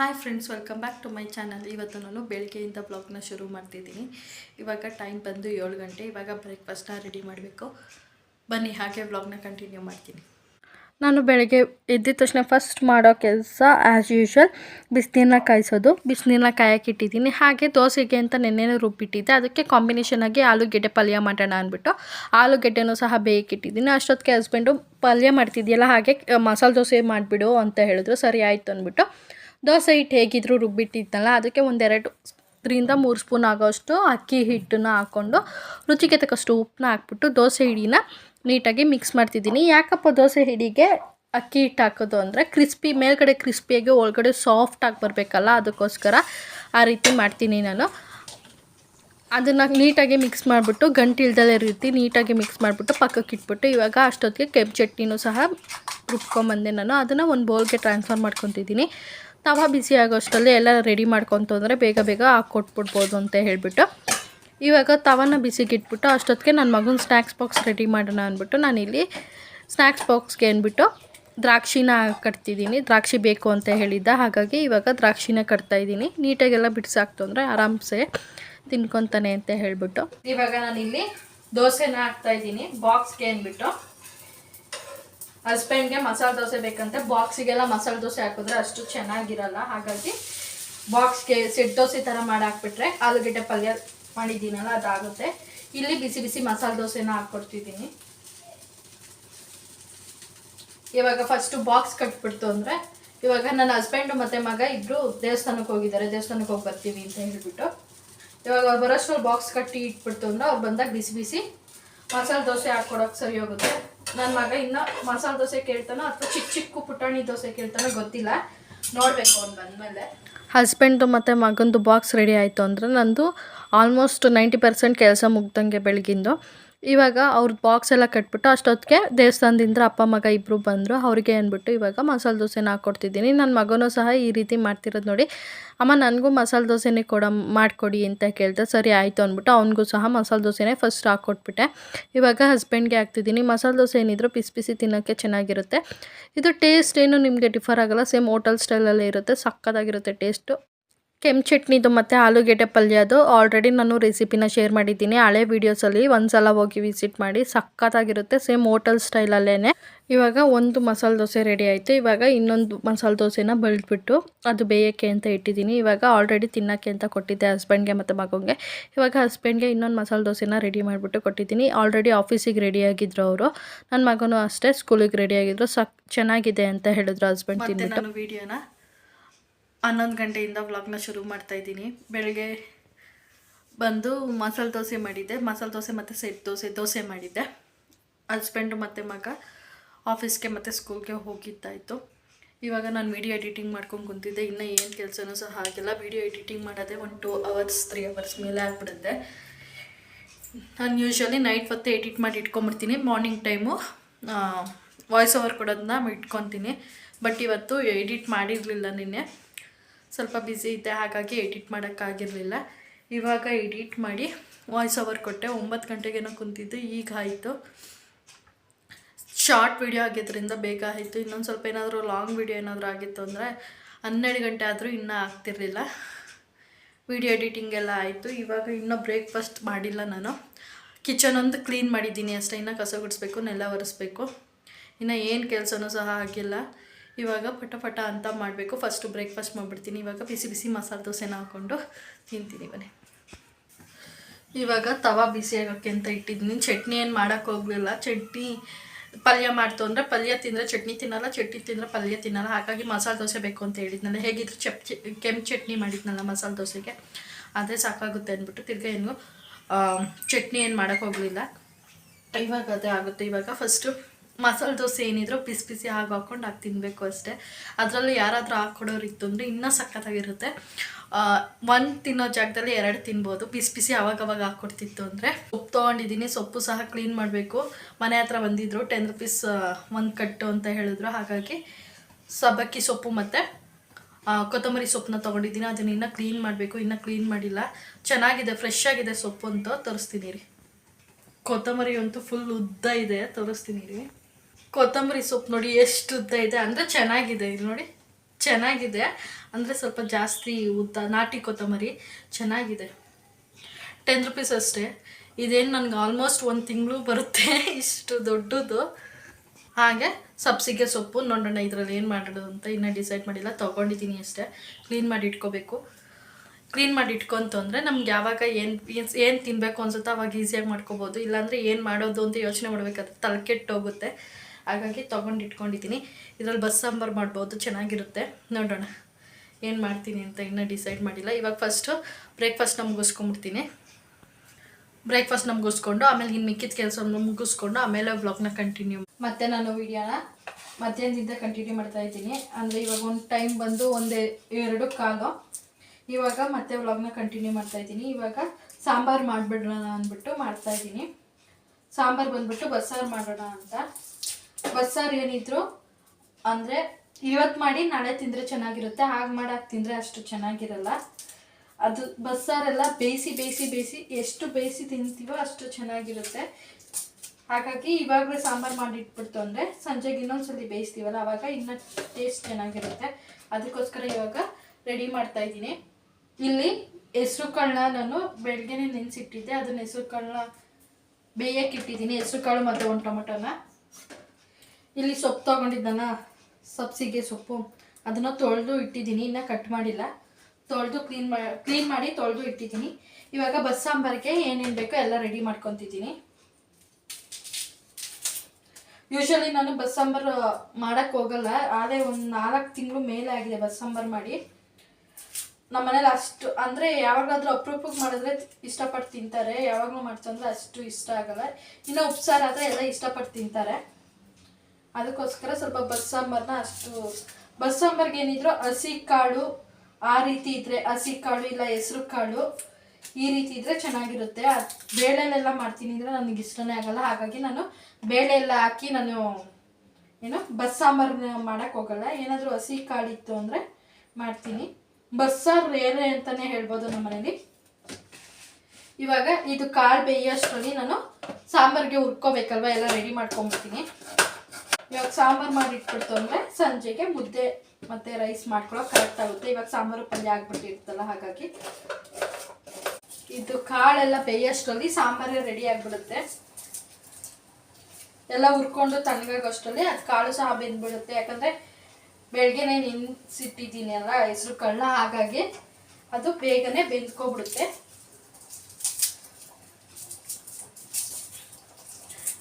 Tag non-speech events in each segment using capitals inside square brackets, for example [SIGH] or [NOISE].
Hi friends welcome back to my channel ಇವತ್ತು ನಾನು ಬೆಳಗ್ಗೆಯಿಂದ ಬ್ಲಾಗ್ನ ಶುರು ಮಾಡ್ತಿದ್ದೀನಿ. ಇವಾಗ ಟೈಮ್ ಬಂದು ಏಳು ಗಂಟೆ, ಇವಾಗ ಬ್ರೇಕ್ಫಾಸ್ಟ್ನ ರೆಡಿ ಮಾಡಬೇಕು. ಬನ್ನಿ, ಹಾಗೆ ಬ್ಲಾಗ್ನ ಕಂಟಿನ್ಯೂ ಮಾಡ್ತೀನಿ. ನಾನು ಬೆಳಗ್ಗೆ ಎದ್ದಿದ ತಕ್ಷಣ ಫಸ್ಟ್ ಮಾಡೋ ಕೆಲಸ ಆ್ಯಸ್ ಯೂಶ್ವಲ್ ಬಿಸಿನೀರನ್ನ ಕಾಯಿಸೋದು. ಬಿಸಿನೀರನ್ನ ಕಾಯಕ್ಕೆ ಇಟ್ಟಿದ್ದೀನಿ. ಹಾಗೆ ದೋಸೆಗೆ ಅಂತ ನೆನ್ನೆನೇ ರುಬ್ಬಿಟ್ಟಿದ್ದೆ. ಅದಕ್ಕೆ ಕಾಂಬಿನೇಷನ್ ಆಗಿ ಆಲೂಗೆಡ್ಡೆ ಪಲ್ಯ ಮಾಡೋಣ ಅಂದ್ಬಿಟ್ಟು ಆಲೂಗೆಡ್ಡೆನೂ ಸಹ ಬೇಯಕ್ಕಿಟ್ಟಿದ್ದೀನಿ ಅಷ್ಟೊತ್ತಿಗೆ ಹಸ್ಬೆಂಡು ಪಲ್ಯ ಮಾಡ್ತಿದ್ಯಲ್ಲ, ಹಾಗೆ ಮಸಾಲೆ ದೋಸೆ ಮಾಡಿಬಿಡು ಅಂತ ಹೇಳಿದ್ರು. ಸರಿ, ಆಯಿತು ಅಂದ್ಬಿಟ್ಟು ದೋಸೆ ಹಿಟ್ಟು ಹೇಗಿದ್ರು ರುಬ್ಬಿಟ್ಟಿದ್ನಲ್ಲ ಅದಕ್ಕೆ ಒಂದೆರಡು ಇದರಿಂದ ಮೂರು ಸ್ಪೂನ್ ಆಗೋಷ್ಟು ಅಕ್ಕಿ ಹಿಟ್ಟನ್ನ ಹಾಕ್ಕೊಂಡು ರುಚಿಗೆ ತಕ್ಕಷ್ಟು ಉಪ್ಪನ್ನ ಹಾಕ್ಬಿಟ್ಟು ದೋಸೆ ಹಿಡಿನ ನೀಟಾಗಿ ಮಿಕ್ಸ್ ಮಾಡ್ತಿದ್ದೀನಿ. ಯಾಕಪ್ಪ ದೋಸೆ ಹಿಡಿಗೆ ಅಕ್ಕಿ ಹಿಟ್ಟು ಹಾಕೋದು ಅಂದರೆ ಕ್ರಿಸ್ಪಿ ಮೇಲ್ಗಡೆ ಕ್ರಿಸ್ಪಿಯಾಗಿ ಒಳಗಡೆ ಸಾಫ್ಟಾಗಿ ಬರಬೇಕಲ್ಲ, ಅದಕ್ಕೋಸ್ಕರ ಆ ರೀತಿ ಮಾಡ್ತೀನಿ ನಾನು. ಅದನ್ನು ನೀಟಾಗಿ ಮಿಕ್ಸ್ ಮಾಡಿಬಿಟ್ಟು ಗಂಟು ಇಲ್ದಲೇ ರೀತಿ ನೀಟಾಗಿ ಮಿಕ್ಸ್ ಮಾಡಿಬಿಟ್ಟು ಪಕ್ಕಕ್ಕೆ ಇಟ್ಬಿಟ್ಟು ಇವಾಗ ಅಷ್ಟೊತ್ತಿಗೆ ಕೆಂಪು ಚಟ್ನಿನೂ ಸಹ ರುಬ್ಕೊಂಬಂದೆ ನಾನು. ಅದನ್ನು ಒಂದು ಬೌಲ್ಗೆ ಟ್ರಾನ್ಸ್ಫರ್ ಮಾಡ್ಕೊತಿದ್ದೀನಿ. ತವ ಬಿಸಿ ಆಗೋಷ್ಟರಲ್ಲಿ ಎಲ್ಲ ರೆಡಿ ಮಾಡ್ಕೊತು ಅಂದರೆ ಬೇಗ ಬೇಗ ಹಾಕ್ಕೊಟ್ಬಿಡ್ಬೋದು ಅಂತ ಹೇಳಿಬಿಟ್ಟು. ಇವಾಗ ತವನ ಬಿಸಿಗೆ ಇಟ್ಬಿಟ್ಟು ಅಷ್ಟೊತ್ತಿಗೆ ನನ್ನ ಮಗನ ಸ್ನ್ಯಾಕ್ಸ್ ಬಾಕ್ಸ್ ರೆಡಿ ಮಾಡೋಣ ಅಂದ್ಬಿಟ್ಟು ನಾನಿಲ್ಲಿ ಸ್ನ್ಯಾಕ್ಸ್ ಬಾಕ್ಸ್ಗೆ ಅಂದ್ಬಿಟ್ಟು ದ್ರಾಕ್ಷಿನ ಕಟ್ತಿದ್ದೀನಿ. ದ್ರಾಕ್ಷಿ ಬೇಕು ಅಂತ ಹೇಳಿದ್ದ. ಹಾಗಾಗಿ ಇವಾಗ ದ್ರಾಕ್ಷಿನ ಕಟ್ತಾ ಇದ್ದೀನಿ. ನೀಟಾಗೆಲ್ಲ ಬಿಡಿಸಾಕ್ತು ಅಂದರೆ ಆರಾಮ್ಸೆ ತಿನ್ಕೊತಾನೆ ಅಂತ ಹೇಳಿಬಿಟ್ಟು. ಇವಾಗ ನಾನಿಲ್ಲಿ ದೋಸೆನ ಹಾಕ್ತಾ ಇದ್ದೀನಿ. ಬಾಕ್ಸ್ಗೆ ಅಂದ್ಬಿಟ್ಟು. ಹಸ್ಬೆಂಡ್ಗೆ ಮಸಾಲೆ ದೋಸೆ ಬೇಕಂತೆ. ಬಾಕ್ಸಿಗೆಲ್ಲ ಮಸಾಲೆ ದೋಸೆ ಹಾಕಿದ್ರೆ ಅಷ್ಟು ಚೆನ್ನಾಗಿರಲ್ಲ. ಹಾಗಾಗಿ ಬಾಕ್ಸ್ಗೆ ಸೆಟ್ ದೋಸೆ ಥರ ಮಾಡಿ ಹಾಕ್ಬಿಟ್ರೆ ಆಲೂಗೆಡ್ಡೆ ಪಲ್ಯ ಮಾಡಿದ್ದೀನಲ್ಲ, ಅದಾಗುತ್ತೆ. ಇಲ್ಲಿ ಬಿಸಿ ಬಿಸಿ ಮಸಾಲೆ ದೋಸೆನ ಹಾಕ್ಕೊಡ್ತಿದ್ದೀನಿ. ಇವಾಗ ಫಸ್ಟು ಬಾಕ್ಸ್ ಕಟ್ಬಿಡ್ತು ಅಂದರೆ, ಇವಾಗ ನನ್ನ ಹಸ್ಬೆಂಡು ಮತ್ತು ಮಗ ಇಬ್ಬರು ದೇವಸ್ಥಾನಕ್ಕೆ ಹೋಗಿದ್ದಾರೆ. ದೇವಸ್ಥಾನಕ್ಕೆ ಹೋಗಿ ಬರ್ತೀವಿ ಅಂತ ಹೇಳ್ಬಿಟ್ಟು. ಇವಾಗ ಅವ್ರು ಬರೋಷ್ಟು ಬಾಕ್ಸ್ ಕಟ್ಟಿ ಇಟ್ಬಿಡ್ತು ಅಂದ್ರೆ ಅವ್ರು ಬಂದಾಗ ಬಿಸಿ ಬಿಸಿ ಮಸಾಲೆ ದೋಸೆ ಹಾಕ್ಕೊಡೋಕೆ ಸರಿ ಹೋಗುತ್ತೆ. ನನ್ನ ಮಗ ಇನ್ನು ಮಸಾಲ ದೋಸೆ ಕೇಳ್ತಾನೋ ಅಥವಾ ಚಿಕ್ಕ ಚಿಕ್ಕ ಪುಟಾಣಿ ದೋಸೆ ಕೇಳ್ತಾನೋ ಗೊತ್ತಿಲ್ಲ. ನೋಡಬೇಕು ಅವ್ನು ಬಂದಮೇಲೆ. ಹಸ್ಬೆಂಡು ಮತ್ತು ಮಗಂದು ಬಾಕ್ಸ್ ರೆಡಿ ಆಯಿತು ಅಂದರೆ ನಂದು ಆಲ್ಮೋಸ್ಟ್ ನೈಂಟಿ ಪರ್ಸೆಂಟ್ ಕೆಲಸ ಮುಗ್ದಂಗೆ ಬೆಳಗಿಂದು. ಇವಾಗ ಅವ್ರ ಬಾಕ್ಸ್ ಎಲ್ಲ ಕಟ್ಬಿಟ್ಟು ಅಷ್ಟೊತ್ತಿಗೆ ದೇವಸ್ಥಾನದಿಂದ ಅಪ್ಪ, ಮಗ ಇಬ್ಬರು ಬಂದರು. ಅವ್ರಿಗೆ ಅಂದ್ಬಿಟ್ಟು ಇವಾಗ ಮಸಾಲೆ ದೋಸೆನ ಹಾಕ್ಕೊಡ್ತಿದ್ದೀನಿ ನನ್ನ ಮಗನೂ ಸಹ ಈ ರೀತಿ ಮಾಡ್ತಿರೋದು ನೋಡಿ, ಅಮ್ಮ, ನನಗೂ ಮಸಾಲೆ ದೋಸೆನೇ ಕೊಡ, ಮಾಡಿಕೊಡಿ ಅಂತ ಕೇಳಿದೆ, ಸರಿ ಆಯಿತು ಅಂದ್ಬಿಟ್ಟು ಅವ್ನಿಗೂ ಸಹ ಮಸಾಲೆ ದೋಸೆನೇ ಫಸ್ಟ್ ಹಾಕ್ಕೊಟ್ಬಿಟ್ಟೆ ಇವಾಗ ಹಸ್ಬೆಂಡ್ಗೆ ಹಾಕ್ತಿದ್ದೀನಿ. ಮಸಾಲೆ ದೋಸೆ ಏನಿದ್ರು ಬಿಸಿ ಪಿಸಿ ತಿನ್ನೋಕ್ಕೆ ಚೆನ್ನಾಗಿರುತ್ತೆ. ಇದು ಟೇಸ್ಟ್ ಏನು ನಿಮಗೆ ಡಿಫರ್ ಆಗೋಲ್ಲ ಸೇಮ್ ಹೋಟೆಲ್ ಸ್ಟೈಲಲ್ಲೇ ಇರುತ್ತೆ, ಸಕ್ಕತ್ತಾಗಿರುತ್ತೆ ಟೇಸ್ಟು ಕೆಂಪು ಚಟ್ನಿದು ಮತ್ತು ಆಲೂಗೆಡ್ಡೆ ಪಲ್ಯದು ಆಲ್ರೆಡಿ ನಾನು ರೆಸಿಪಿನ ಶೇರ್ ಮಾಡಿದ್ದೀನಿ. ಹಳೆ ವೀಡಿಯೋಸಲ್ಲಿ ಒಂದು ಸಲ ಹೋಗಿ ವಿಸಿಟ್ ಮಾಡಿ ಸಖತ್ತಾಗಿರುತ್ತೆ. ಸೇಮ್ ಹೋಟೆಲ್ ಸ್ಟೈಲಲ್ಲೇ ಇವಾಗ ಒಂದು ಮಸಾಲೆ ದೋಸೆ ರೆಡಿ ಆಯಿತು. ಇವಾಗ ಇನ್ನೊಂದು ಮಸಾಲೆ ದೋಸೆನ ಬಳ್ದ್ಬಿಟ್ಟು ಅದು ಬೇಯೋಕ್ಕೆ ಅಂತ ಇಟ್ಟಿದ್ದೀನಿ. ಇವಾಗ ಆಲ್ರೆಡಿ ತಿನ್ನೋಕ್ಕೆ ಅಂತ ಕೊಟ್ಟಿದ್ದೆ ಹಸ್ಬೆಂಡ್ಗೆ ಮತ್ತು ಮಗನಿಗೆ ಇವಾಗ ಹಸ್ಬೆಂಡ್ಗೆ ಇನ್ನೊಂದು ಮಸಾಲೆ ದೋಸೆನ ರೆಡಿ ಮಾಡಿಬಿಟ್ಟು ಕೊಟ್ಟಿದ್ದೀನಿ. ಆಲ್ರೆಡಿ ಆಫೀಸಿಗೆ ರೆಡಿಯಾಗಿದ್ರು ಅವರು. ನನ್ನ ಮಗನೂ ಅಷ್ಟೇ ಸ್ಕೂಲಿಗೆ ರೆಡಿಯಾಗಿದ್ರು ಸಕ್ ಚೆನ್ನಾಗಿದೆ ಅಂತ ಹೇಳಿದ್ರು ಹಸ್ಬೆಂಡ್ ತಿನ್ಬಿಟ್ಟು ವೀಡಿಯೋನ ಹನ್ನೊಂದು ಗಂಟೆಯಿಂದ ವ್ಲಾಗ್ನ ಶುರು ಮಾಡ್ತಾ ಇದ್ದೀನಿ. ಬೆಳಗ್ಗೆ ಬಂದು ಮಸಾಲೆ ದೋಸೆ ಮಾಡಿದ್ದೆ. ಮಸಾಲೆ ದೋಸೆ ಮತ್ತು ಸೆಟ್ ದೋಸೆ ದೋಸೆ ಮಾಡಿದ್ದೆ. ಹಸ್ಬೆಂಡು ಮತ್ತು ಮಗ ಆಫೀಸ್ಗೆ ಮತ್ತು ಸ್ಕೂಲ್ಗೆ ಹೋಗಿದ್ದಾಯಿತು ಇವಾಗ ನಾನು ವೀಡಿಯೋ ಎಡಿಟಿಂಗ್ ಮಾಡ್ಕೊಂಡು ಕುಂತಿದ್ದೆ. ಇನ್ನೂ ಏನು ಕೆಲಸನೂ ಸಹ ಆಗಿಲ್ಲ. ವೀಡಿಯೋ ಎಡಿಟಿಂಗ್ ಮಾಡೋದೇ ಒಂದು ಟೂ ಅವರ್ಸ್ ತ್ರೀ ಅವರ್ಸ್ ಮೇಲೆ ಆಗ್ಬಿಡುತ್ತೆ. ನಾನು ಯೂಶ್ವಲಿ ನೈಟ್ ಹೊತ್ತು ಎಡಿಟ್ ಮಾಡಿ ಇಟ್ಕೊಂಬಿಡ್ತೀನಿ ಮಾರ್ನಿಂಗ್ ಟೈಮು ವಾಯ್ಸ್ ಓವರ್ ಕೊಡೋದನ್ನ ಇಟ್ಕೊತೀನಿ. ಬಟ್ ಇವತ್ತು ಎಡಿಟ್ ಮಾಡಿರಲಿಲ್ಲ ನಿನ್ನೆ. ಸ್ವಲ್ಪ ಬ್ಯುಸಿ ಇದ್ದೆ, ಹಾಗಾಗಿ ಎಡಿಟ್ ಮಾಡೋಕ್ಕಾಗಿರಲಿಲ್ಲ ಇವಾಗ ಎಡಿಟ್ ಮಾಡಿ ವಾಯ್ಸ್ ಓವರ್ ಕೊಟ್ಟೆ. ಒಂಬತ್ತು ಗಂಟೆಗೇನೋ ಕುಂತಿದ್ದು, ಈಗ ಆಯಿತು. ಶಾರ್ಟ್ ವಿಡಿಯೋ ಆಗಿದ್ದರಿಂದ ಬೇಗ ಆಯಿತು. ಇನ್ನೊಂದು ಸ್ವಲ್ಪ ಏನಾದರೂ ಲಾಂಗ್ ವಿಡಿಯೋ ಏನಾದರೂ ಆಗಿತ್ತು ಅಂದರೆ ಹನ್ನೆರಡು ಗಂಟೆ ಆದರೂ ಇನ್ನೂ ಆಗ್ತಿರಲಿಲ್ಲ. ವಿಡಿಯೋ ಎಡಿಟಿಂಗ್ ಎಲ್ಲ ಆಯಿತು. ಇವಾಗ ಇನ್ನೂ ಬ್ರೇಕ್ಫಾಸ್ಟ್ ಮಾಡಿಲ್ಲ ನಾನು. ಕಿಚನ್ ಒಂದು ಕ್ಲೀನ್ ಮಾಡಿದ್ದೀನಿ ಅಷ್ಟೇ. ಇನ್ನೂ ಕಸ ಗುಡಿಸ್ಬೇಕು, ನೆಲ ಒರೆಸ್ಬೇಕು. ಇನ್ನು ಏನು ಕೆಲಸನೂ ಸಹ ಆಗಿಲ್ಲ. ಇವಾಗ ಪಟ ಪಟ ಅಂತ ಮಾಡಬೇಕು. ಫಸ್ಟು ಬ್ರೇಕ್ಫಾಸ್ಟ್ ಮಾಡಿಬಿಡ್ತೀನಿ. ಇವಾಗ ಬಿಸಿ ಬಿಸಿ ಮಸಾಲೆ ದೋಸೆನ ಹಾಕ್ಕೊಂಡು ತಿಂತೀನಿ ಬನ್ನಿ ಇವಾಗ ತವಾ ಬಿಸಿ ಆಗೋಕ್ಕೆ ಅಂತ ಇಟ್ಟಿದ್ದೀನಿ. ಚಟ್ನಿ ಏನು ಮಾಡೋಕ್ಕೆ ಹೋಗಲಿಲ್ಲ. ಚಟ್ನಿ ಪಲ್ಯ ಮಾಡ್ತು ಅಂದರೆ ಪಲ್ಯ ತಿಂದರೆ ಚಟ್ನಿ ತಿನ್ನಲ್ಲ, ಚಟ್ನಿ ತಿಂದರೆ ಪಲ್ಯ ತಿನ್ನಲ್ಲ. ಹಾಗಾಗಿ ಮಸಾಲೆ ದೋಸೆ ಬೇಕು ಅಂತ ಹೇಳಿದ್ನಲ್ಲ. ಹೇಗಿದ್ರು ಚಪ್ ಕೆಂಪು ಚಟ್ನಿ ಮಾಡಿದ್ನಲ್ಲ ಮಸಾಲೆ ದೋಸೆಗೆ. ಅದೇ ಸಾಕಾಗುತ್ತೆ ಅಂದ್ಬಿಟ್ಟು ತಿರ್ಗಾ ಏನು ಚಟ್ನಿ ಏನು ಮಾಡೋಕ್ಕೆ ಹೋಗಲಿಲ್ಲ. ಇವಾಗ ಅದೇ ಆಗುತ್ತೆ. ಇವಾಗ ಫಸ್ಟು ಮಸಾಲೆ ದೋಸೆ ಏನಿದ್ರು ಬಿಸಿ ಬಿಸಿ ಹಾಗೆ ಹಾಕ್ಕೊಂಡು ಹಾಕಿ ತಿನ್ನಬೇಕು ಅಷ್ಟೇ. ಅದರಲ್ಲೂ ಯಾರಾದರೂ ಹಾಕ್ಕೊಡೋರು ಇತ್ತು ಅಂದರೆ ಇನ್ನೂ ಸಖತ್ತಾಗಿರುತ್ತೆ. ಒಂದು ತಿನ್ನೋ ಜಾಗದಲ್ಲಿ ಎರಡು ತಿನ್ಬೋದು. ಬಿಸಿ ಬಿಸಿ ಅವಾಗವಾಗ ಹಾಕ್ಕೊಡ್ತಿತ್ತು ಅಂದರೆ. ಸೊಪ್ಪು ತೊಗೊಂಡಿದ್ದೀನಿ, ಸೊಪ್ಪು ಸಹ ಕ್ಲೀನ್ ಮಾಡಬೇಕು. ಮನೆ ಹತ್ರ ಬಂದಿದ್ದರು ಟೆನ್ ರುಪೀಸ್ ಒಂದು ಕಟ್ಟು ಅಂತ ಹೇಳಿದ್ರು. ಹಾಗಾಗಿ ಸಬ್ಬಕ್ಕಿ ಸೊಪ್ಪು ಮತ್ತು ಕೊತ್ತಂಬರಿ ಸೊಪ್ಪನ್ನ ತೊಗೊಂಡಿದ್ದೀನಿ. ಅದನ್ನ ಇನ್ನೂ ಕ್ಲೀನ್ ಮಾಡಬೇಕು. ಇನ್ನೂ ಕ್ಲೀನ್ ಮಾಡಿಲ್ಲ. ಚೆನ್ನಾಗಿದೆ, ಫ್ರೆಶ್ ಆಗಿದೆ ಸೊಪ್ಪು ಅಂತ ತೋರಿಸ್ತೀನಿ ರೀ. ಕೊತ್ತಂಬರಿ ಅಂತೂ ಫುಲ್ ಉದ್ದ ಇದೆ. ತೋರಿಸ್ತೀನಿ ರೀ. ಕೊತ್ತಂಬರಿ ಸೊಪ್ಪು ನೋಡಿ ಎಷ್ಟು ಉದ್ದ ಇದೆ. ಅಂದರೆ ಚೆನ್ನಾಗಿದೆ ಇಲ್ಲಿ ನೋಡಿ. ಚೆನ್ನಾಗಿದೆ. ಅಂದರೆ ಸ್ವಲ್ಪ ಜಾಸ್ತಿ ಉದ್ದ, ನಾಟಿ ಕೊತ್ತಂಬರಿ. ಚೆನ್ನಾಗಿದೆ. ಟೆನ್ ರುಪೀಸ್ ಅಷ್ಟೇ. ಇದೇನು ನನಗೆ ಆಲ್ಮೋಸ್ಟ್ ಒಂದು ತಿಂಗಳು ಬರುತ್ತೆ. [LAUGHS] ಇಷ್ಟು ದೊಡ್ಡದು. ಹಾಗೆ ಸಬ್ಸಿಗೆ ಸೊಪ್ಪು. ನೋಡೋಣ ಇದರಲ್ಲಿ ಏನು ಮಾಡೋದು ಅಂತ ಇನ್ನೂ ಡಿಸೈಡ್ ಮಾಡಿಲ್ಲ. ತೊಗೊಂಡಿದ್ದೀನಿ ಅಷ್ಟೇ. ಕ್ಲೀನ್ ಮಾಡಿ ಇಟ್ಕೋಬೇಕು. ಕ್ಲೀನ್ ಮಾಡಿ ಇಟ್ಕೊಂತು ಅಂದರೆ ನಮ್ಗೆ ಯಾವಾಗ ಏನು ಏನು ತಿನ್ನಬೇಕು ಅನ್ಸುತ್ತೋ ಅವಾಗ ಈಸಿಯಾಗಿ ಮಾಡ್ಕೋಬೋದು. ಇಲ್ಲಾಂದರೆ ಏನು ಮಾಡೋದು ಅಂತ ಯೋಚನೆ ಮಾಡಬೇಕಾದ್ರೆ ತಲೆ ಕೆಟ್ಟೋಗುತ್ತೆ ಹಾಗಾಗಿ ತೊಗೊಂಡು ಇಟ್ಕೊಂಡಿದ್ದೀನಿ. ಇದರಲ್ಲಿ ಬಸ್ ಸಾಂಬಾರು ಮಾಡ್ಬೋದು, ಚೆನ್ನಾಗಿರುತ್ತೆ. ನೋಡೋಣ. ಏನು ಮಾಡ್ತೀನಿ ಅಂತ ಇನ್ನೂ ಡಿಸೈಡ್ ಮಾಡಿಲ್ಲ. ಇವಾಗ ಫಸ್ಟು ಬ್ರೇಕ್ಫಾಸ್ಟ್ನ ಮುಗಿಸ್ಕೊಂಬಿಡ್ತೀನಿ ಬ್ರೇಕ್ಫಾಸ್ಟ್ನ ಮುಗಿಸ್ಕೊಂಡು, ಆಮೇಲೆ ಇನ್ನು ಮಿಕ್ಕಿದ ಕೆಲಸವನ್ನು ಮುಗಿಸ್ಕೊಂಡು, ಆಮೇಲೆ ಬ್ಲಾಗ್ನ ಕಂಟಿನ್ಯೂ ಮತ್ತೆ ನಾನು ವಿಡಿಯೋನ ಮಧ್ಯಾಹ್ನದಿಂದ ಕಂಟಿನ್ಯೂ ಮಾಡ್ತಾ ಇದ್ದೀನಿ. ಅಂದರೆ ಇವಾಗ ಒಂದು ಟೈಮ್ ಬಂದು ಒಂದೇ ಎರಡು ಕಾಲು. ಇವಾಗ ಮತ್ತೆ ವ್ಲಾಗ್ನ ಕಂಟಿನ್ಯೂ ಮಾಡ್ತಾ ಇದ್ದೀನಿ. ಇವಾಗ ಸಾಂಬಾರು ಮಾಡಿಬಿಡೋಣ ಅಂದ್ಬಿಟ್ಟು ಮಾಡ್ತಾ ಇದ್ದೀನಿ. ಸಾಂಬಾರು ಬಂದ್ಬಿಟ್ಟು ಬಸ್ಸಾರು ಮಾಡೋಣ ಅಂತ. ಬಸ್ಸಾರು ಏನಿದ್ರು, ಅಂದರೆ ಇವತ್ತು ಮಾಡಿ ನಾಳೆ ತಿಂದರೆ ಚೆನ್ನಾಗಿರುತ್ತೆ, ಹಾಗೆ ಮಾಡಾಕ್ ತಿಂದರೆ ಅಷ್ಟು ಚೆನ್ನಾಗಿರಲ್ಲ. ಅದು ಬಸ್ಸಾರೆಲ್ಲ ಬೇಯಿಸಿ ಬೇಯಿಸಿ ಬೇಯಿಸಿ ಎಷ್ಟು ಬೇಯಿಸಿ ತಿಂತೀವೋ ಅಷ್ಟು ಚೆನ್ನಾಗಿರುತ್ತೆ. ಹಾಗಾಗಿ ಇವಾಗಲೇ ಸಾಂಬಾರು ಮಾಡಿಟ್ಬಿಡ್ತು ಅಂದರೆ ಸಂಜೆಗೆ ಇನ್ನೊಂದ್ಸಲಿ ಬೇಯಿಸ್ತೀವಲ್ಲ ಆವಾಗ ಇನ್ನೂ ಟೇಸ್ಟ್ ಚೆನ್ನಾಗಿರುತ್ತೆ. ಅದಕ್ಕೋಸ್ಕರ ಇವಾಗ ರೆಡಿ ಮಾಡ್ತಾ ಇದ್ದೀನಿ. ಇಲ್ಲಿ ಹೆಸ್ರು ಕಾಳನ್ನ ನಾನು ಬೆಳಗ್ಗೆನೆ ನೆನೆಸಿಟ್ಟಿದ್ದೆ. ಅದನ್ನ ಹೆಸ್ರು ಕಾಳನ್ನ ಬೇಯಕ್ಕೆ ಇಟ್ಟಿದ್ದೀನಿ. ಹೆಸ್ರು ಕಾಳು ಮತ್ತು ಒಂದು ಟೊಮೊಟೊನ. ಇಲ್ಲಿ ಸೊಪ್ಪು ತೊಗೊಂಡಿದ್ದಾನ, ಸಬ್ಸಿಗೆ ಸೊಪ್ಪು. ಅದನ್ನು ತೊಳೆದು ಇಟ್ಟಿದ್ದೀನಿ, ಇನ್ನೂ ಕಟ್ ಮಾಡಿಲ್ಲ. ತೊಳೆದು ಕ್ಲೀನ್ ಮಾಡಿ ಕ್ಲೀನ್ ಮಾಡಿ ತೊಳೆದು ಇಟ್ಟಿದ್ದೀನಿ. ಇವಾಗ ಬಸ್ ಸಾಂಬಾರಿಗೆ ಏನೇನು ಬೇಕೋ ಎಲ್ಲ ರೆಡಿ ಮಾಡ್ಕೊತಿದ್ದೀನಿ. ಯೂಶಲಿ ನಾನು ಬಸ್ ಸಾಂಬಾರು ಮಾಡೋಕ್ಕೆ ಹೋಗಲ್ಲ. ಆದರೆ ಒಂದು ನಾಲ್ಕು ತಿಂಗಳು ಮೇಲೆ ಆಗಿದೆ ಬಸ್ ಸಾಂಬಾರು ಮಾಡಿ. ನಮ್ಮ ಮನೇಲಿ ಅಷ್ಟು, ಅಂದರೆ ಯಾವಾಗಾದರೂ ಅಪ್ರೂಪಕ್ಕೆ ಮಾಡಿದ್ರೆ ಇಷ್ಟಪಟ್ಟು ತಿಂತಾರೆ. ಯಾವಾಗಲೂ ಮಾಡ್ತಂದ್ರೆ ಅಷ್ಟು ಇಷ್ಟ ಆಗಲ್ಲ. ಇನ್ನು ಉಪ್ಸಾರು ಆದರೆ ಎಲ್ಲ ಇಷ್ಟಪಟ್ಟು ತಿಂತಾರೆ. ಅದಕ್ಕೋಸ್ಕರ ಸ್ವಲ್ಪ ಬಸ್ ಸಾಂಬಾರನ್ನ ಅಷ್ಟು ಬಸ್ಸಾಂಬಾರ್ಗೆ ಏನಿದ್ರು ಹಸಿ ಕಾಳು ಆ ರೀತಿ ಇದ್ರೆ ಹಸಿ ಕಾಳು ಇಲ್ಲ ಹೆಸರು ಕಾಳು ಈ ರೀತಿ ಇದ್ರೆ ಚೆನ್ನಾಗಿರುತ್ತೆ. ಅದ್ ಬೇಳೆಲೆಲ್ಲ ಮಾಡ್ತೀನಿ ಅಂದರೆ ನನಗೆ ಇಷ್ಟನೇ ಆಗಲ್ಲ. ಹಾಗಾಗಿ ನಾನು ಬೇಳೆ ಎಲ್ಲ ಹಾಕಿ ನಾನು ಏನು ಬಸ್ ಸಾಂಬಾರನ್ನ ಮಾಡಕ್ಕೆ ಹೋಗಲ್ಲ. ಏನಾದರೂ ಹಸಿ ಕಾಳಿತ್ತು ಅಂದರೆ ಮಾಡ್ತೀನಿ. ಬಸ್ಸಾರು ರೇರೆ ಅಂತಲೇ ಹೇಳ್ಬೋದು ನಮ್ಮ ಮನೇಲಿ. ಇವಾಗ ಇದು ಕಾಳು ಬೇಯೋಷ್ಟರಲ್ಲಿ ನಾನು ಸಾಂಬಾರಿಗೆ ಹುರ್ಕೋಬೇಕಲ್ವ? ಎಲ್ಲ ರೆಡಿ ಮಾಡ್ಕೊಂಬಿಡ್ತೀನಿ. ಇವಾಗ ಸಾಂಬಾರು ಮಾಡಿ ಇಟ್ಬಿಡ್ತು ಅಂದರೆ ಸಂಜೆಗೆ ಮುದ್ದೆ ಮತ್ತು ರೈಸ್ ಮಾಡ್ಕೊಳ್ಳೋಕೆ ಕರೆಕ್ಟ್ ಆಗುತ್ತೆ. ಇವಾಗ ಸಾಂಬಾರು ಪಲ್ಯ ಆಗ್ಬಿಟ್ಟಿರ್ತಲ್ಲ, ಹಾಗಾಗಿ ಇದು ಕಾಳೆಲ್ಲ ಬೇಯೋಷ್ಟರಲ್ಲಿ ಸಾಂಬಾರೇ ರೆಡಿ ಆಗಿಬಿಡುತ್ತೆ. ಎಲ್ಲ ಹುರ್ಕೊಂಡು ತಣ್ಣಗಾಗೋಷ್ಟರಲ್ಲಿ ಅದು ಕಾಳು ಸಹ ಬೆಂದ್ಬಿಡುತ್ತೆ. ಯಾಕಂದರೆ ಬೆಳಗ್ಗೆನೇ ನೆನೆಸಿಟ್ಟಿದ್ದೀನಿ ಅಲ್ಲ, ಹೆಸರು ಕಳ್ಳ, ಹಾಗಾಗಿ ಅದು ಬೇಗನೆ ಬೆಂದ್ಕೊಬಿಡುತ್ತೆ.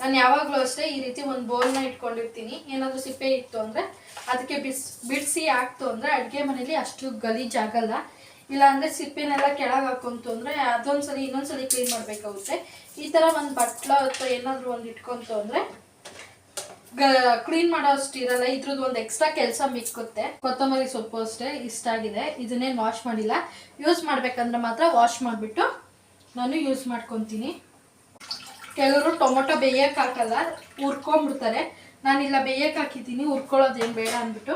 ನಾನು ಯಾವಾಗಲೂ ಅಷ್ಟೇ ಈ ರೀತಿ ಒಂದು ಬೌಲ್ನ ಇಟ್ಕೊಂಡಿರ್ತೀನಿ. ಏನಾದರೂ ಸಿಪ್ಪೆ ಇತ್ತು ಅಂದರೆ ಅದಕ್ಕೆ ಬಿಸ್, ಬಿಡಿಸಿ ಹಾಕ್ತು ಅಂದರೆ ಅಡುಗೆ ಮನೇಲಿ ಅಷ್ಟು ಗಲೀಜಾಗಲ್ಲ ಇಲ್ಲಾಂದರೆ ಸಿಪ್ಪೆನೆಲ್ಲ ಕೆಳಗೆ ಹಾಕೊಂತು ಅಂದರೆ ಅದೊಂದ್ಸಲಿ ಇನ್ನೊಂದ್ಸಲಿ ಕ್ಲೀನ್ ಮಾಡಬೇಕಾಗುತ್ತೆ. ಈ ಥರ ಒಂದು ಬಟ್ಲ ಅಥವಾ ಏನಾದರೂ ಒಂದು ಇಟ್ಕೊಂತು ಅಂದರೆ ಗ, ಕ್ಲೀನ್ ಮಾಡೋ ಅಷ್ಟು ಇರಲ್ಲ. ಇದ್ರದ್ದು ಒಂದು ಎಕ್ಸ್ಟ್ರಾ ಕೆಲಸ ಮಿಕ್ಕುತ್ತೆ. ಕೊತ್ತಂಬರಿ ಸೊಪ್ಪು ಅಷ್ಟೇ ಇಷ್ಟ ಆಗಿದೆ. ಇದನ್ನೇನು ವಾಶ್ ಮಾಡಿಲ್ಲ. ಯೂಸ್ ಮಾಡಬೇಕಂದ್ರೆ ಮಾತ್ರ ವಾಶ್ ಮಾಡಿಬಿಟ್ಟು ನಾನು ಯೂಸ್ ಮಾಡ್ಕೊತೀನಿ. ಕೆಲವರು ಟೊಮೊಟೊ ಬೇಯಕ್ಕೆ ಹಾಕಲ್ಲ, ಹುರ್ಕೊಂಡ್ಬಿಡ್ತಾರೆ. ನಾನಿಲ್ಲ ಬೇಯಕ್ಕೆ ಹಾಕಿದ್ದೀನಿ, ಹುರ್ಕೊಳ್ಳೋದೇನು ಬೇಡ ಅಂದ್ಬಿಟ್ಟು.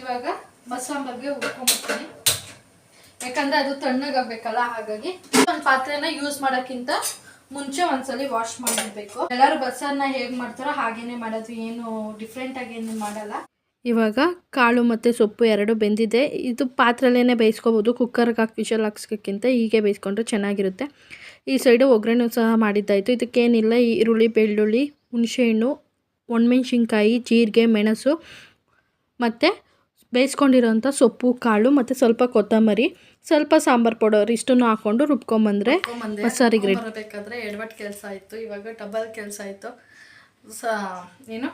ಇವಾಗ ಮಸಾಂಬರ್ಗೆ ಹುರ್ಕೊಂಡ್ಬಿಡ್ತೀನಿ. ಯಾಕಂದ್ರೆ ಅದು ತಣ್ಣಗಾಗಬೇಕಲ್ಲ, ಹಾಗಾಗಿ ಒಂದು ಪಾತ್ರೆನ ಯೂಸ್ ಮಾಡೋಕ್ಕಿಂತ ಮುಂಚೆ ಒಂದ್ಸಲಿ ವಾಶ್ ಮಾಡಿರ್ಬೇಕು. ಎಲ್ಲರೂ ಬಸ್ಸನ್ನ ಹೇಗೆ ಮಾಡ್ತಾರೋ ಹಾಗೇನೆ ಮಾಡೋದು, ಏನು ಡಿಫ್ರೆಂಟ್ ಆಗಿ ಏನು ಮಾಡಲ್ಲ. ಇವಾಗ ಕಾಳು ಮತ್ತು ಸೊಪ್ಪು ಎರಡು ಬೆಂದಿದೆ. ಇದು ಪಾತ್ರೆಲೇ ಬೇಯಿಸ್ಕೋಬೋದು. ಕುಕ್ಕರ್ಗೆ ಹಾಕಿ ವಿಷಲ್ ಹಾಕ್ಸೋಕ್ಕಿಂತ ಹೀಗೆ ಬೇಯಿಸ್ಕೊಂಡ್ರೆ ಚೆನ್ನಾಗಿರುತ್ತೆ. ಈ ಸೈಡು ಒಗ್ಗರಣೆ ಸಹ ಮಾಡಿದ್ದಾಯಿತು. ಇದಕ್ಕೇನಿಲ್ಲ ಈರುಳ್ಳಿ ಬೆಳ್ಳುಳ್ಳಿ ಹುಣಸೆಹಣ್ಣು ಒಣಮೆಣ್ಸಿನ್ಕಾಯಿ ಜೀರಿಗೆ ಮೆಣಸು ಮತ್ತು ಬೇಯಿಸ್ಕೊಂಡಿರೋಂಥ ಸೊಪ್ಪು ಕಾಳು ಮತ್ತು ಸ್ವಲ್ಪ ಕೊತ್ತಂಬರಿ. ಸ್ವಲ್ಪ ಸಾಂಬಾರು ಪೌಡರ್ ಇಷ್ಟನ್ನು ಹಾಕ್ಕೊಂಡು ರುಬ್ಕೊಂಬಂದರೆ ಸರಿ ರೆಡಿ ಬರಬೇಕಾದ್ರೆ ಎಡವಟ್ಟು ಕೆಲಸ ಆಯಿತು. ಇವಾಗ ಡಬಲ್ ಕೆಲಸ ಆಯಿತು. ಸ ಏನು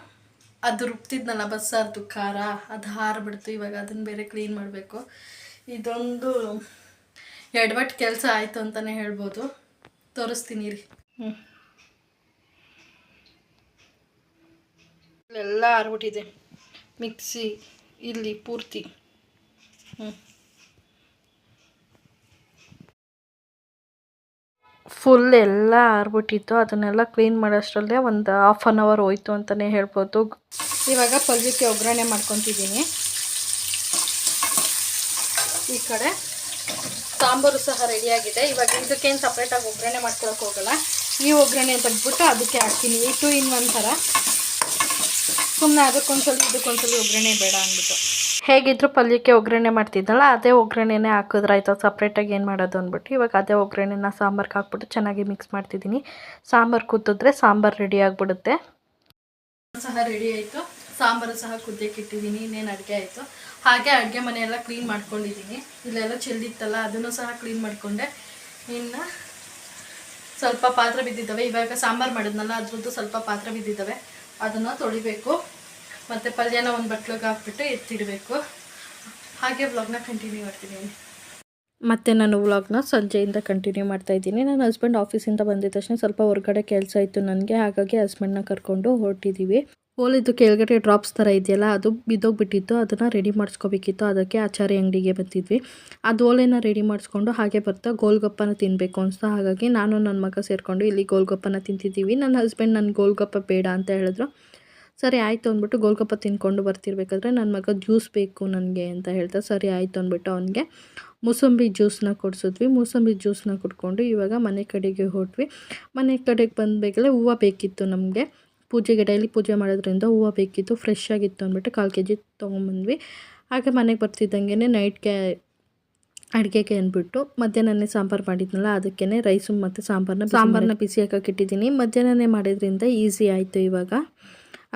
ಅದು ರುಬ್ತಿದ್ನಲ್ಲ ಬಸ್ಸಾರ್ದು ಖಾರ, ಅದು ಹಾರಿಬಿಡ್ತು, ಇವಾಗ ಅದನ್ನು ಬೇರೆ ಕ್ಲೀನ್ ಮಾಡಬೇಕು. ಇದೊಂದು ಎಡವಟ್ಟು ಕೆಲಸ ಆಯಿತು ಅಂತಲೇ ಹೇಳ್ಬೋದು. ತೋರಿಸ್ತೀನಿ ರೀ ಹ್ಞೂ ಎಲ್ಲ ಆರ್ಬಿಟ್ಟಿದೆ. ಮಿಕ್ಸಿ, ಇಲ್ಲಿ ಪೂರ್ತಿ. ಹ್ಞೂ ಫುಲ್ ಎಲ್ಲ ಆರ್ಬಿಟ್ಟಿತ್ತು. ಅದನ್ನೆಲ್ಲ ಕ್ಲೀನ್ ಮಾಡೋಷ್ಟರಲ್ಲೇ ಒಂದು ಹಾಫ್ ಆನ್ ಅವರ್ ಹೋಯ್ತು ಅಂತಲೇ ಹೇಳ್ಬೋದು. ಇವಾಗ ಪಲ್ಯಕ್ಕೆ ಒಗ್ಗರಣೆ ಮಾಡ್ಕೊತಿದ್ದೀನಿ. ಈ ಕಡೆ ಸಾಂಬಾರು ಸಹ ರೆಡಿಯಾಗಿದೆ ಇವಾಗ ಇದಕ್ಕೇನು ಸಪ್ರೇಟಾಗಿ ಒಗ್ಗರಣೆ ಮಾಡ್ಕೊಳಕ್ಕೆ ಹೋಗಲ್ಲ. ಈ ಒಗ್ಗರಣೆ ತೆಗ್ದ್ಬಿಟ್ಟು ಅದಕ್ಕೆ ಹಾಕ್ತೀನಿ. ಈ ಟು ಇನ್ ಒನ್ ಥರ ಸುಮ್ಮನೆ ಅದಕ್ಕೊಂದ್ಸಲ ಇದಕ್ಕೊಂದ್ಸಲ ಒಗ್ಗರಣೆ ಬೇಡ ಅಂದ್ಬಿಟ್ಟು. ಹೇಗಿದ್ರು ಪಲ್ಯಕ್ಕೆ ಒಗ್ಗರಣೆ ಮಾಡ್ತಿದ್ದಲ್ಲ ಅದೇ ಒಗ್ಗರಣೆನೇ ಹಾಕಿದ್ರಾಯ್ತು ಸಪ್ರೇಟಾಗಿ ಏನು ಮಾಡೋದು ಅಂದ್ಬಿಟ್ಟು. ಇವಾಗ ಅದೇ ಒಗ್ಗರಣೆನ ಸಾಂಬಾರ್ಗೆ ಹಾಕ್ಬಿಟ್ಟು ಚೆನ್ನಾಗಿ ಮಿಕ್ಸ್ ಮಾಡ್ತಿದ್ದೀನಿ. ಸಾಂಬಾರು ಕುದಿದ್ರೆ ಸಾಂಬಾರು ರೆಡಿ ಆಗಿಬಿಡುತ್ತೆ. ಸಹ ರೆಡಿ ಆಯಿತು. ಸಾಂಬಾರು ಸಹ ಕುದ್ದಕ್ಕೆ ಇಟ್ಟಿದ್ದೀನಿ. ಇನ್ನೇನು ಅಡುಗೆ ಆಯಿತು. ಹಾಗೆ ಅಡುಗೆ ಮನೆಯೆಲ್ಲ ಕ್ಲೀನ್ ಮಾಡ್ಕೊಂಡಿದ್ದೀನಿ. ಇಲ್ಲೆಲ್ಲ ಚೆಲ್ಲಿತ್ತಲ್ಲ ಅದನ್ನು ಸಹ ಕ್ಲೀನ್ ಮಾಡಿಕೊಂಡೆ. ಇನ್ನು ಸ್ವಲ್ಪ ಪಾತ್ರೆ ಬಿದ್ದಿದ್ದಾವೆ. ಇವಾಗ ಸಾಂಬಾರು ಮಾಡಿದ್ನಲ್ಲ, ಅದ್ರದ್ದು ಸ್ವಲ್ಪ ಪಾತ್ರೆ ಬಿದ್ದಿದ್ದಾವೆ. ಅದನ್ನು ತೊಳಿಬೇಕು. ಮತ್ತು ಪಲ್ಯನ ಒಂದು ಬಟ್ಲಿಗೆ ಹಾಕ್ಬಿಟ್ಟು ಎತ್ತಿಡಬೇಕು. ಹಾಗೆ ವ್ಲಾಗ್ನ ಕಂಟಿನ್ಯೂ ಮಾಡ್ತೀನಿ. ಮತ್ತು ನಾನು ವ್ಲಾಗ್ನ ಸಂಜೆಯಿಂದ ಕಂಟಿನ್ಯೂ ಮಾಡ್ತಾ ಇದ್ದೀನಿ. ನನ್ನ ಹಸ್ಬೆಂಡ್ ಆಫೀಸಿಂದ ಬಂದಿದ ತಕ್ಷಣ ಸ್ವಲ್ಪ ಹೊರಗಡೆ ಕೆಲಸ ಇತ್ತು ನನಗೆ, ಹಾಗಾಗಿ ಹಸ್ಬೆಂಡ್ನ ಕರ್ಕೊಂಡು ಹೊರಟಿದ್ದೀವಿ ಹೋಲಿದ್ದು ಕೆಳಗಡೆ ಡ್ರಾಪ್ಸ್ ಥರ ಇದೆಯಲ್ಲ, ಅದು ಬಿದ್ದೋಗ್ಬಿಟ್ಟಿತ್ತು. ಅದನ್ನು ರೆಡಿ ಮಾಡಿಸ್ಕೋಬೇಕಿತ್ತು. ಅದಕ್ಕೆ ಆಚಾರಿ ಅಂಗಡಿಗೆ ಬಂದಿದ್ವಿ. ಅದು ಓಲೆನ ರೆಡಿ ಮಾಡಿಸ್ಕೊಂಡು ಹಾಗೆ ಬರ್ತಾ ಗೋಲ್ಗಪ್ಪನ ತಿನ್ನಬೇಕು ಅನಿಸ್ತಾ. ಹಾಗಾಗಿ ನಾನು ನನ್ನ ಮಗ ಸೇರಿಕೊಂಡು ಇಲ್ಲಿ ಗೋಲ್ಗಪ್ಪನ ತಿಂತಿದ್ದೀವಿ. ನನ್ನ ಹಸ್ಬೆಂಡ್ ನನ್ನ ಗೋಲ್ಗಪ್ಪ ಬೇಡ ಅಂತ ಹೇಳಿದ್ರು. ಸರಿ ಆಯಿತು ಅಂದ್ಬಿಟ್ಟು ಗೋಲ್ಗಪ್ಪ ತಿನ್ಕೊಂಡು ಬರ್ತಿರ್ಬೇಕಾದ್ರೆ ನನ್ನ ಮಗ ಜ್ಯೂಸ್ ಬೇಕು ನನಗೆ ಅಂತ ಹೇಳ್ತಾ ಸರಿ ಆಯಿತು ಅಂದ್ಬಿಟ್ಟು ಅವನಿಗೆ ಮೂಸಂಬಿ ಜ್ಯೂಸನ್ನ ಕೊಡಿಸಿದ್ವಿ. ಮೂಸಂಬಿ ಜ್ಯೂಸನ್ನ ಕುಡ್ಕೊಂಡು ಇವಾಗ ಮನೆ ಕಡೆಗೆ ಹೊರಟ್ವಿ ಮನೆ ಕಡೆಗೆ ಬಂದ್ಬೇಕಲ್ಲ ಹೂವು ಬೇಕಿತ್ತು ನಮಗೆ. ಪೂಜೆಗೆ ಡೈಲಿ ಪೂಜೆ ಮಾಡೋದ್ರಿಂದ ಹೂವು ಬೇಕಿತ್ತು ಫ್ರೆಶ್ ಆಗಿತ್ತು ಅಂದ್ಬಿಟ್ಟು ಕಾಲು ಕೆ ಜಿ ತೊಗೊಂಬಂದ್ವಿ. ಹಾಗೆ ಮನೆಗೆ ಬರ್ತಿದ್ದಂಗೆ ನೈಟ್ಗೆ ಅಡುಗೆಗೆ ಅಂದ್ಬಿಟ್ಟು ಮಧ್ಯಾಹ್ನನೇ ಸಾಂಬಾರು ಮಾಡಿದ್ನಲ್ಲ ಅದಕ್ಕೇ ರೈಸು ಮತ್ತು ಸಾಂಬಾರನ್ನ ಸಾಂಬಾರನ್ನ ಬಿಸಿ ಹಾಕಕ್ಕೆ ಇಟ್ಟಿದ್ದೀನಿ ಮಧ್ಯಾಹ್ನನೇ ಮಾಡಿದ್ರಿಂದ ಈಸಿ ಆಯಿತು ಇವಾಗ.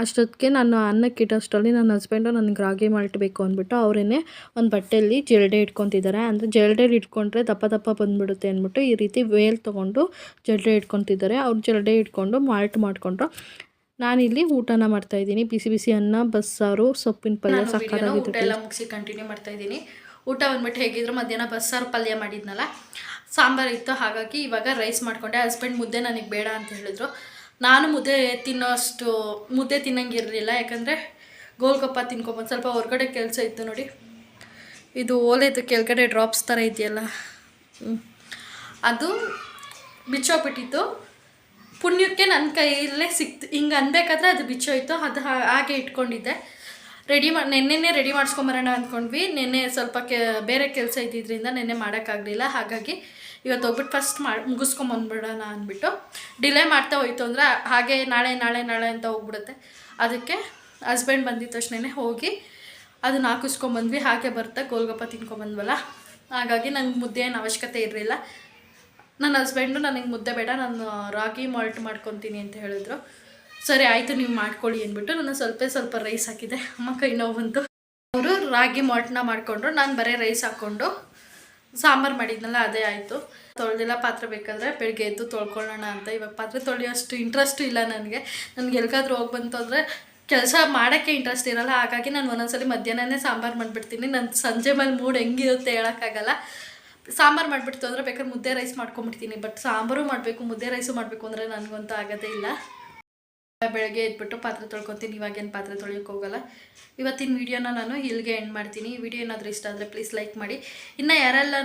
ಅಷ್ಟೊತ್ತಿಗೆ ನಾನು ಅನ್ನಕ್ಕೆ ಇಟ್ಟಷ್ಟರಲ್ಲಿ ನನ್ನ ಹಸ್ಬೆಂಡು ನನಗೆ ರಾಗಿ ಮಾಲ್ಟ್ ಬೇಕು ಅಂದ್ಬಿಟ್ಟು ಅವರೇನೆ ಒಂದು ಬಟ್ಟೆಯಲ್ಲಿ ಜಲ್ಡೆ ಇಟ್ಕೊತಿದ್ದಾರೆ. ಅಂದರೆ ಜಲ್ಡೆಲಿ ಇಟ್ಕೊಂಡ್ರೆ ದಪ್ಪ ದಪ್ಪ ಬಂದ್ಬಿಡುತ್ತೆ ಅಂದ್ಬಿಟ್ಟು ಈ ರೀತಿ ವೇಲ್ ತೊಗೊಂಡು ಜಲ್ಡೆ ಇಟ್ಕೊತಿದ್ದಾರೆ. ಅವ್ರು ಜಲ್ಡೆ ಇಟ್ಕೊಂಡು ಮಾಲ್ಟ್ ಮಾಡಿಕೊಂಡ್ರು. ನಾನಿಲ್ಲಿ ಊಟನ ಮಾಡ್ತಾಯಿದ್ದೀನಿ ಬಿಸಿ ಬಿಸಿ ಅನ್ನ ಬಸ್ಸಾರು ಸೊಪ್ಪಿನ ಪಲ್ಯ ಎಲ್ಲ ಮುಗಿಸಿ ಕಂಟಿನ್ಯೂ ಮಾಡ್ತಾ ಇದ್ದೀನಿ. ಊಟ ಬಂದ್ಬಿಟ್ಟು ಹೇಗಿದ್ರು ಮಧ್ಯಾಹ್ನ ಬಸ್ಸಾರು ಪಲ್ಯ ಮಾಡಿದ್ನಲ್ಲ ಸಾಂಬಾರು ಇತ್ತು. ಹಾಗಾಗಿ ಇವಾಗ ರೈಸ್ ಮಾಡಿಕೊಂಡೆ. ಹಸ್ಬೆಂಡ್ ಮುದ್ದೆ ನನಗೆ ಬೇಡ ಅಂತ ಹೇಳಿದ್ರು. ನಾನು ಮುದ್ದೆ ತಿನ್ನೋಷ್ಟು, ಮುದ್ದೆ ತಿನ್ನಂಗಿರಲಿಲ್ಲ ಯಾಕಂದರೆ ಗೋಲ್ಗಪ್ಪ ತಿನ್ಕೊಂಬಂದು ಸ್ವಲ್ಪ ಹೊರಗಡೆ ಕೆಲಸ ಇತ್ತು ನೋಡಿ. ಇದು ಓಲೆದು ಕೆಳಗಡೆ ಡ್ರಾಪ್ಸ್ ಥರ ಇದೆಯಲ್ಲ. ಅದು ಬಿಚ್ಚೋಗ್ಬಿಟ್ಟಿತ್ತು. ಪುಣ್ಯಕ್ಕೆ ನನ್ನ ಕೈಯಲ್ಲೇ ಸಿಕ್ತು. ಹಿಂಗೆ ಅನ್ಬೇಕಾದ್ರೆ ಅದು ಬಿಚ್ಚೋಯ್ತು. ಅದು ಹಾಗೆ ಇಟ್ಕೊಂಡಿದ್ದೆ. ರೆಡಿ ಮಾಡಿ ನೆನ್ನೆನೇ ರೆಡಿ ಮಾಡಿಸ್ಕೊಂಬರೋಣ ಅಂದ್ಕೊಂಡ್ವಿ. ನೆನ್ನೆ ಸ್ವಲ್ಪ ಕೆ, ಬೇರೆ ಕೆಲಸ ಇದ್ದಿದ್ದರಿಂದ ನೆನ್ನೆ ಮಾಡೋಕ್ಕಾಗಲಿಲ್ಲ. ಹಾಗಾಗಿ ಇವತ್ತು ಹೋಗ್ಬಿಟ್ಟು ಫಸ್ಟ್ ಮಾಡಿ ಮುಗಿಸ್ಕೊಂಬಂದ್ಬಿಡೋಣ ಅಂದ್ಬಿಟ್ಟು ಡಿಲೇ ಮಾಡ್ತಾ ಹೋಯ್ತು ಅಂದರೆ ಹಾಗೆ ನಾಳೆ ನಾಳೆ ನಾಳೆ ಅಂತ ಹೋಗ್ಬಿಡುತ್ತೆ. ಅದಕ್ಕೆ ಹಸ್ಬೆಂಡ್ ಬಂದಿದ ತಕ್ಷಣನೇ ಹೋಗಿ ಅದನ್ನ ಹಾಕಿಸ್ಕೊಂಬಂದ್ವಿ ಹಾಗೆ ಬರ್ತಾ ಗೋಲ್ಗಪ್ಪ ತಿನ್ಕೊಂಬಂದ್ವಲ್ಲ ಹಾಗಾಗಿ ನಂಗೆ ಮುದ್ದೆ ಏನು ಅವಶ್ಯಕತೆ ಇರಲಿಲ್ಲ. ನನ್ನ ಹಸ್ಬೆಂಡು ನನಗೆ ಮುದ್ದೆ ಬೇಡ, ನಾನು ರಾಗಿ ಮಾಲ್ಟ್ ಮಾಡ್ಕೊತೀನಿ ಅಂತ ಹೇಳಿದ್ರು. ಸರಿ, ಆಯಿತು, ನೀವು ಮಾಡ್ಕೊಳ್ಳಿ ಅಂದ್ಬಿಟ್ಟು ನಾನು ಸ್ವಲ್ಪ ಸ್ವಲ್ಪ ರೈಸ್ ಹಾಕಿದೆ. ಅಮ್ಮ ಕೈ ನೋವು ಬಂತು. ಅವರು ರಾಗಿ ಮಾಲ್ಟ್ನ ಮಾಡಿಕೊಂಡ್ರು, ನಾನು ಬರೀ ರೈಸ್ ಹಾಕ್ಕೊಂಡು ಸಾಂಬಾರು ಮಾಡಿದ್ನಲ್ಲ, ಅದೇ ಆಯಿತು. ತೊಳೆದಿಲ್ಲ ಪಾತ್ರೆ ಬೇಕಾದರೆ, ಬೆಳಗ್ಗೆ ಎದ್ದು ತೊಳ್ಕೊಳ್ಳೋಣ ಅಂತ. ಇವಾಗ ಪಾತ್ರೆ ತೊಳೆಯೋಷ್ಟು ಇಂಟ್ರೆಸ್ಟು ಇಲ್ಲ ನನಗೆ. ನನಗೆ ಎಲ್ಲಿಗಾದ್ರೂ ಹೋಗಿ ಬಂತು ಅಂದರೆ ಕೆಲಸ ಮಾಡೋಕ್ಕೆ ಇಂಟ್ರೆಸ್ಟ್ ಇರಲ್ಲ. ಹಾಗಾಗಿ ನಾನು ಒಂದೊಂದ್ಸಲಿ ಮಧ್ಯಾಹ್ನನೇ ಸಾಂಬಾರು ಮಾಡಿಬಿಡ್ತೀನಿ. ನನ್ನ ಸಂಜೆ ಮೇಲೆ ಮೂಡ್ ಹೆಂಗಿರುತ್ತೆ ಹೇಳೋಕ್ಕಾಗಲ್ಲ. ಸಾಂಬಾರು ಮಾಡಿಬಿಡ್ತು ಅಂದರೆ ಬೇಕಾದ್ರೆ ಮುದ್ದೆ ರೈಸ್ ಮಾಡ್ಕೊಂಬಿಡ್ತೀನಿ ಬಟ್ ಸಾಂಬಾರು ಮಾಡಬೇಕು, ಮುದ್ದೆ ರೈಸು ಮಾಡಬೇಕು ಅಂದರೆ ನನಗಂತೂ ಆಗೋದೇ ಇಲ್ಲ. ಬೆಳಗ್ಗೆ ಎದ್ಬಿಟ್ಟು ಪಾತ್ರೆ ತೊಳ್ಕೊತೀನಿ, ಇವಾಗೇನು ಪಾತ್ರೆ ತೊಳಿಯೋಕೆ ಹೋಗಲ್ಲ. ಇವತ್ತಿನ ವೀಡಿಯೋನ ನಾನು ಇಲ್ಲಿಗೆ ಎಂಡ್ ಮಾಡ್ತೀನಿ. ವಿಡಿಯೋ ಏನಾದರೂ ಇಷ್ಟ ಆದರೆ ಪ್ಲೀಸ್ ಲೈಕ್ ಮಾಡಿ. ಇನ್ನು ಯಾರೆಲ್ಲ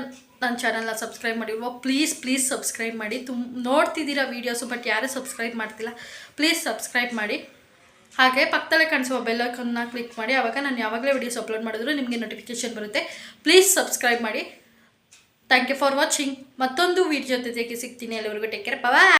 ನನ್ನ ಚಾನಲ್ನ ಸಬ್ಸ್ಕ್ರೈಬ್ ಮಾಡಿಲ್ವೋ ಪ್ಲೀಸ್ ಪ್ಲೀಸ್ ಸಬ್ಸ್ಕ್ರೈಬ್ ಮಾಡಿ. ತುಂಬ ನೋಡ್ತಿದ್ದೀರಾ ವೀಡಿಯೋಸು ಬಟ್ ಯಾರೂ ಸಬ್ಸ್ಕ್ರೈಬ್ ಮಾಡ್ತಿಲ್ಲ ಪ್ಲೀಸ್ ಸಬ್ಸ್ಕ್ರೈಬ್ ಮಾಡಿ. ಹಾಗೆ ಪಕ್ಕದಲ್ಲೇ ಕಾಣಿಸುವ ಬೆಲ್ಲೈಕನ್ನ ಕ್ಲಿಕ್ ಮಾಡಿ. ಆವಾಗ ನಾನು ಯಾವಾಗಲೇ ವೀಡಿಯೋಸ್ ಅಪ್ಲೋಡ್ ಮಾಡಿದ್ರು ನಿಮಗೆ ನೋಟಿಫಿಕೇಶನ್ ಬರುತ್ತೆ. ಪ್ಲೀಸ್ ಸಬ್ಸ್ಕ್ರೈಬ್ ಮಾಡಿ. ಥ್ಯಾಂಕ್ ಯು ಫಾರ್ ವಾಚಿಂಗ್ ಮತ್ತೊಂದು ವೀಡಿಯೋ ಜೊತೆಗೆ ಸಿಗ್ತೀನಿ. ಎಲ್ಲರಿಗೂ ಟೇಕ್ ಕೇರ್ ಬಾಯ್